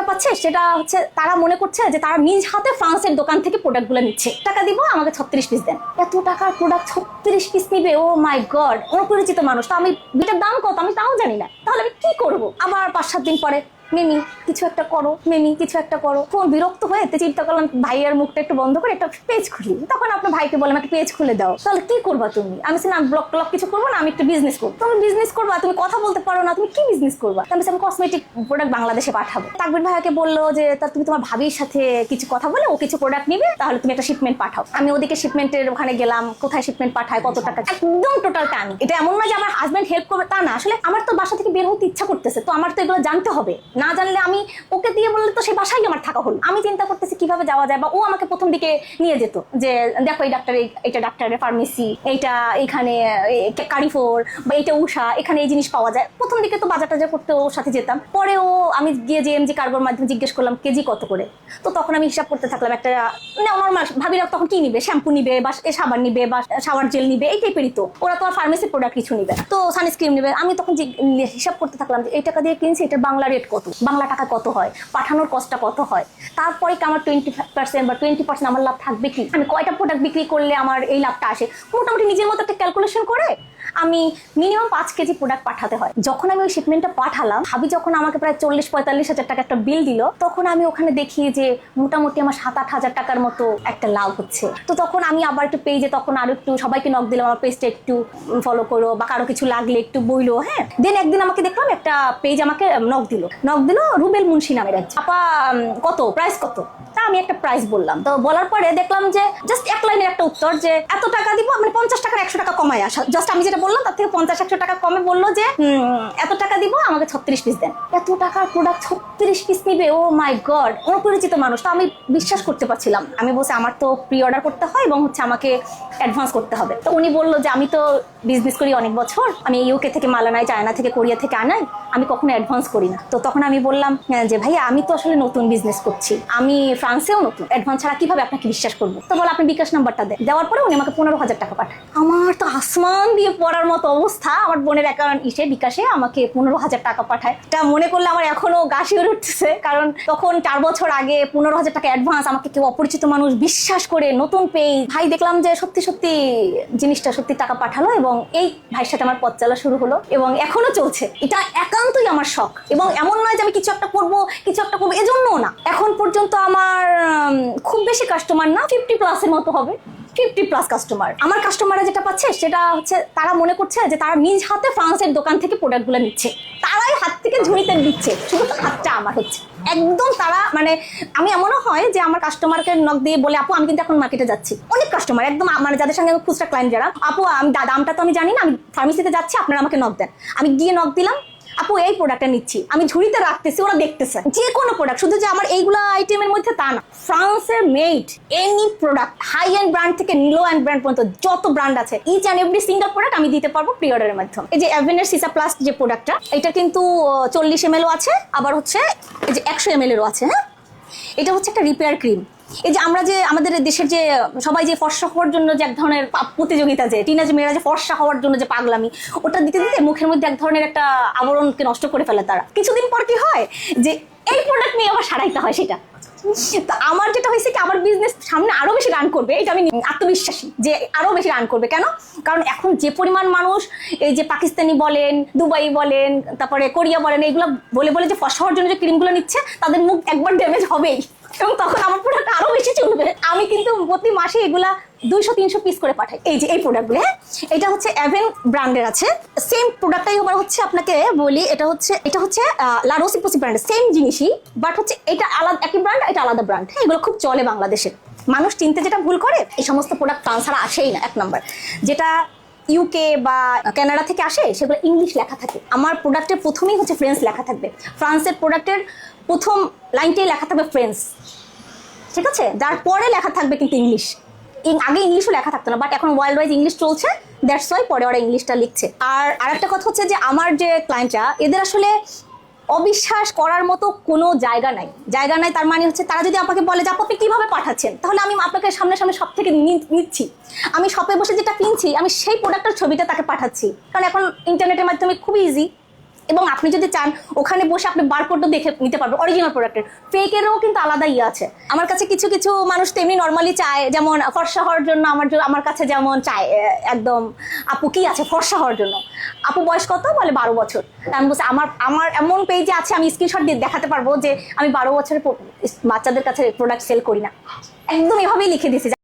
যেটা পাচ্ছে সেটা হচ্ছে তারা মনে করছে যে তারা নিজ হাতে ফ্রান্সের দোকান থেকে প্রোডাক্টগুলো নিচ্ছে। টাকা দিব, আমাকে ছত্রিশ পিস দেন। এত টাকার প্রোডাক্ট ছত্রিশ পিস নিবে, ও মাই গড অপরিচিত মানুষ। তো আমি এটার দাম কত? আমি তাও জানি না। তাহলে আমি কি করব? আবার পাঁচ সাত দিন পরে মিমি, কিছু একটা করো, মিমি, কিছু একটা করো। ফোন বিরক্ত হয়ে এতে চিন্তা করলাম, ভাইয়ের মুখটা একটু বন্ধ করে একটা পেজ খুলি। তখন আপনার ভাইকে বললাম একটা পেজ খুলে দাও। তাহলে কি করবা তুমি? আমি না ব্লক টলক কিছু করব না, আমি একটু বিজনেস করব। তুমি বিজনেস করবা, তুমি কথা বলতে পারো না, তুমি কি বিজনেস করবা? আমি আমি কসমেটিক প্রোডাক্ট বাংলাদেশে পাঠাবো। তাকবির ভাইয়াকে বলল যে, তা তুমি তোমার ভাবির সাথে কিছু কথা বলে, ও কিছু প্রোডাক্ট নিবে, তাহলে তুমি একটা শিপমেন্ট পাঠাও। আমি ওদিকে শিপমেন্টের ওখানে গেলাম, কোথায় শিপমেন্ট পাঠায়, কত টাকা, একদম টোটাল টানি। এটা এমন না যে আমার হাজব্যান্ড হেল্প করবে, তা না। আসলে আমার তো বাসা থেকে বের হতে ইচ্ছা করতেছে, তো আমার তো এগুলো জানতে হবে। না জানলে আমি ওকে দিয়ে বললে তো সেই বাসায় আমার থাকা হলো। আমি চিন্তা করতেছি কীভাবে যাওয়া যায় বা ও আমাকে প্রথম দিকে নিয়ে যেত যে, দেখো এই ডাক্তার এটা ডাক্তারের ফার্মেসি এইটা এখানে কারিফোর বা এটা উষা এখানে এই জিনিস পাওয়া যায়। প্রথম দিকে তো বাজার টাজার করতে ওর সাথে যেতাম। পরে ও, আমি গিয়ে যে এমজি কার্গোর মাধ্যমে জিজ্ঞেস করলাম, কেজি কত করে? তো তখন আমি হিসাব করতে থাকলাম একটা মানে নর্মাল ভাবিরা তখন কি নিবে? শ্যাম্পু নিবে বা সাবান নিবে বা শাওয়ার জেল নিবে? এই টাইপেরই তো। ওরা তো আর ফার্মেসি প্রোডাক্ট কিছু নিবে তো সানস্ক্রিন নিবে। আমি তখন হিসাব করতে থাকলাম যে, এই টাকা দিয়ে কিনছি এটা বাংলা রেট কত? বাংলা টাকা কত হয়, পাঠানোর কষ্টটা কত হয়? তারপরে কি আমার টোয়েন্টি পার্সেন্ট বা টোয়েন্টি পার্সেন্ট আমার লাভ থাকবে কি? আমি কয়টা প্রোডাক্ট বিক্রি করলে আমার এই লাভটা আসে? মোটামুটি নিজের মতো একটা ক্যালকুলেশন করে আমি মিনিমাম পাঁচ কেজি প্রোডাক্ট পাঠাতে হয়। যখন আমি ওই শিপমেন্টটা পাঠালাম, ভাবি যখন আমাকে প্রায় চল্লিশ পঁয়তাল্লিশ হাজার টাকা একটা বিল দিল, তখন আমি ওখানে দেখি যে মোটামুটি আমার সাত আট হাজার টাকার মতো একটা লাভ হচ্ছে। তো তখন আমি আবার একটু পেজে তখন আরও একটু সবাইকে নক দিলাম, আমার পেজটা একটু ফলো করো বা কারও কিছু লাগলে একটু বইলো হ্যাঁ। দেন একদিন আমাকে দেখলাম একটা পেজ আমাকে নক দিল। নক দিল রুবেল মুন্সি নামের এক আপা কত? প্রাইস কত? তা আমি একটা প্রাইস বললাম। তো বলার পরে দেখলাম যে জাস্ট এক লাইনের একটা উত্তর যে, এত টাকা দিব মানে পঞ্চাশ টাকার একশো টাকা কমায় আসা। জাস্ট আমি যেটা বললাম তার থেকে পঞ্চাশ একশো টাকা কমে বলল যে এত টাকা দিব আমাকে ছত্রিশ পিস দেন। এত টাকার প্রোডাক্ট ছত্রিশ পিস নিবে ও মাই গড অপরিচিত মানুষ। তো আমি বিশ্বাস করতে পারছিলাম। আমি বলছি আমার তো প্রি অর্ডার করতে হয় এবং হচ্ছে আমাকে অ্যাডভান্স করতে হবে। তো উনি বলল যে আমি তো বিজনেস করি অনেক বছর। আমি ইউকে থেকে মাল আনাই চায়না থেকে কোরিয়া থেকে আনাই। আমি কখনো অ্যাডভান্স করি না। তো তখন আমি বললাম হ্যাঁ, যে ভাই আমি তো আসলে নতুন বিজনেস করছি। আমি ফ্রান্সেও নতুন। অ্যাডভান্স ছাড়া কীভাবে আপনাকে বিশ্বাস করব? তো বলো আপনি বিকাশ নাম্বারটা দেন দেওয়ার পরে উনি আমাকে পনেরো হাজার টাকা পাঠায়। আমার তো আসমান দিয়ে পড়ার মতো অবস্থা আমার বোনের অ্যাকাউন্ট ইসে বিকাশে আমাকে পনেরো হাজার টাকা পাঠায়। এটা মনে করলে আমার এখনও গা শিউরে উঠতেছে, কারণ তখন চার বছর আগে পনেরো হাজার টাকা অ্যাডভান্স আমাকে কেউ অপরিচিত মানুষ বিশ্বাস করে নতুন পেয়ে ভাই দেখলাম যে সত্যি সত্যি জিনিসটা সত্যি টাকা পাঠালো এবং এই ভাইয়ের সাথে আমার পথ চলা শুরু হলো এবং এখনও চলছে। এটা একান্তই আমার শখ এবং এমন নয় যে আমি কিছু একটা করব, কিছু একটা করব, এজন্যও না। এখন পর্যন্ত আমার খুব বেশি কাস্টমার না ফিফটি প্লাসের মতো হবে। ফিফটি প্লাস কাস্টমার আমার কাস্টমাররা যেটা পাচ্ছে, সেটা হচ্ছে তারা মনে করছে যে তারা নিজ হাতে ফ্রান্সের দোকান থেকে প্রোডাক্টগুলো নিচ্ছে। তারাই হাত থেকে ঝুড়িতে দিচ্ছে। শুধু হাতটা আমার হচ্ছে। একদম তারা মানে আমি এমনও হয় যে আমার কাস্টমারকে নক দিয়ে বলে, আপু, আমি কিন্তু এখন মার্কেটে যাচ্ছি। অনেক কাস্টমার একদম মানে যাদের সঙ্গে খুচরা ক্লায়েন্ট যারা, আপু, আমি দামটা তো আমি জানি না, আমি ফার্মেসিতে যাচ্ছি, আপনারা আমাকে নক দেন। আমি গিয়ে নক দিলাম আপু, এই প্রোডাক্টটা নিচ্ছি। আমি ঝুড়িতে রাখতেছি, ওরা দেখতেছে। যে কোনো প্রোডাক্ট শুধু যে আমার এইগুলো আইটেমের মধ্যে তা না। ফ্রান্সের made any product high end brand থেকে লো এন্ড ব্র্যান্ড পর্যন্ত যত ব্র্যান্ড আছে each and every single product আমি দিতে পারব প্রি অর্ডারের মাধ্যমে। এই যে অ্যাভেনের সিসা প্লাস যে প্রোডাক্টটা এটা কিন্তু চল্লিশ এম আছে, আবার হচ্ছে, এই যে একশো এম এরও আছে হ্যাঁ? এটা হচ্ছে একটা রিপেয়ার ক্রিম এই যে আমরা যে আমাদের দেশের যে, সবাই যে ফর্সা হওয়ার জন্য যে এক ধরনের প্রতিযোগিতা যে টিনেজ মেয়েরা যে ফর্সা হওয়ার জন্য যে পাগলামি, ওটা দিতে দিতে মুখের মধ্যে এক ধরনের একটা আবরণকে নষ্ট করে ফেলে তারা। কিছুদিন পর কি হয় যে, এই প্রোডাক্ট নিয়ে আবার সারাইতে হয় সেটা। তো আমার যেটা হয়েছে কি, আমার বিজনেস সামনে আরও বেশি রান করবে, এটা আমি আত্মবিশ্বাসী যে আরও বেশি রান করবে। কেন? কারণ এখন যে পরিমাণ মানুষ, এই যে পাকিস্তানি বলেন, দুবাই বলেন, তারপরে কোরিয়া বলেন, এইগুলো বলে বলে যে ফসা জন্য যে ক্রিমগুলো নিচ্ছে, তাদের মুখ একবার ড্যামেজ হবেই। এবং তখন আমার প্রোডাক্ট আরও বেশি কিন্তু প্রতি মাসে এগুলা দুইশো, তিনশো পিস করে পাঠাই। এই যে, এই প্রোডাক্টগুলো হ্যাঁ? এটা হচ্ছে অ্যাভেন ব্র্যান্ডের আছে। সেম প্রোডাক্টটাই আবার হচ্ছে আপনাকে বলি, এটা হচ্ছে এটা হচ্ছে লারোসিপোসি ব্র্যান্ডের সেম জিনিসই বাট হচ্ছে এটা আলাদা, একই ব্র্যান্ড এটা আলাদা ব্র্যান্ড হ্যাঁ এগুলো খুব চলে বাংলাদেশে। মানুষ চিনতে যেটা ভুল করে, এই সমস্ত প্রোডাক্ট ট্রান্সফার আসেই না, এক নম্বর যেটা ইউকে বা কানাডা থেকে আসে, সেগুলো ইংলিশ লেখা থাকে। আমার প্রোডাক্টের প্রথমেই হচ্ছে ফ্রেন্স লেখা থাকবে। ফ্রান্সের প্রোডাক্টের প্রথম লাইনটাই লেখা থাকবে ফ্রেন্স ঠিক আছে? যার পরে লেখা থাকবে কিন্তু ইংলিশ। আগে ইংলিশও লেখা থাকতো না বাট এখন ওয়ার্ল্ড ওয়াইজ ইংলিশ চলছে দ্যাটস ওয়াই পরে ওরা ইংলিশটা লিখছে। আর আরেকটা কথা হচ্ছে যে, আমার যে ক্লায়েন্টরা এদের আসলে অবিশ্বাস করার মতো কোনো জায়গা নাই। জায়গা নাই তার মানে হচ্ছে, তারা যদি আপনাকে বলে যে, আপু, আপনি কীভাবে পাঠাচ্ছেন? তাহলে আমি আপনাকে সামনে সামনে সব থেকে নিচ্ছি। আমি শপে বসে যেটা কিনছি, আমি সেই প্রোডাক্টের ছবিটা তাকে পাঠাচ্ছি। কারণ এখন ইন্টারনেটের মাধ্যমে খুবই ইজি এবং আপনি যদি চান, ওখানে বসে আপনি বারকোডও দেখে নিতে পারবেন অরিজিনাল প্রোডাক্টের ফেকেরও কিন্তু আলাদা ইয়ে আছে। আমার কাছে কিছু কিছু মানুষ তেমনি নর্মালি চায়, যেমন ফর্সা হওয়ার জন্য আমার আমার কাছে যেমন চায় একদম, আপু, কি আছে ফর্সা হওয়ার জন্য? আপু, বয়স কত? বলে বারো বছর। আমি বলছি, আমার আমার এমন পেজে আছে, আমি স্ক্রিনশট দিয়ে দেখাতে পারব যে আমি বারো বছরের বাচ্চাদের কাছে প্রোডাক্ট সেল করি না। একদম এভাবেই লিখে দিয়েছি।